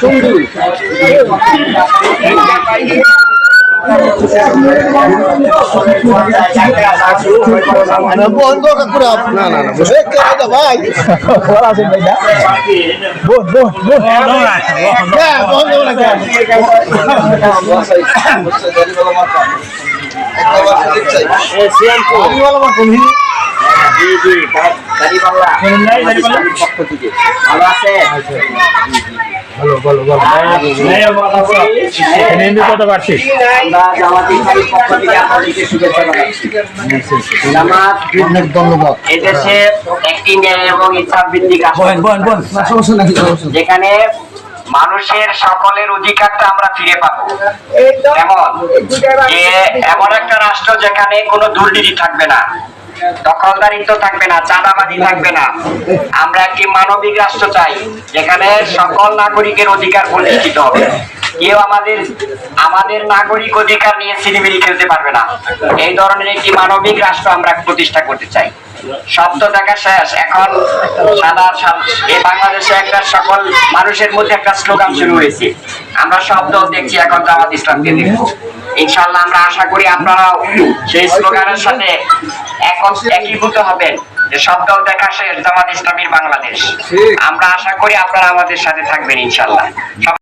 সুন্দর। হয়ে বন্ধ পুরো না না না বোন বোন বোন হ্যাঁ বন্ধ না ভালো আছে আমরা জামাত ইসলামীর পক্ষ থেকে। আপনাদেরকে শুভেচ্ছা জানাচ্ছি। জামাত অনেক ধন্যবাদ। এদেশে একটি ন্যায় এবং ইচ্ছা ভিত্তিক আসন সমস্যা নাকি সমস্যা যেখানে মানুষের সকলের অধিকারটা আমরা ফিরে পাবো। এমন এমন একটা রাষ্ট্র যেখানে কোনো দুর্নীতি থাকবে না। দখলদারিত্ব থাকবে না, চাঁদাবাজি থাকবে না। আমরা একটি মানবিক রাষ্ট্র চাই, যেখানে সকল নাগরিকের অধিকার প্রতিষ্ঠিত হবে। কেউ আমাদের আমাদের নাগরিক অধিকার নিয়ে সিনেমিনি খেলতে পারবে না। এই ধরনের একটি মানবিক রাষ্ট্র আমরা প্রতিষ্ঠা করতে চাই। শব্দ দেখা শেষ। এখন সাদা এই বাংলাদেশে একটা সকল মানুষের মধ্যে একটা স্লোগান শুরু হয়েছে। আমরা শব্দ দেখছি এখন জামাত ইসলামকে দেখব ইনশাল্লাহ আমরা আশা করি আপনারাও সেই স্লোগানের সাথে একীভূত হবেন যে শব্দ দেখা শেষ জামাত ইসলামীর বাংলাদেশ। আমরা আশা করি আপনারা আমাদের সাথে থাকবেন ইনশাল্লাহ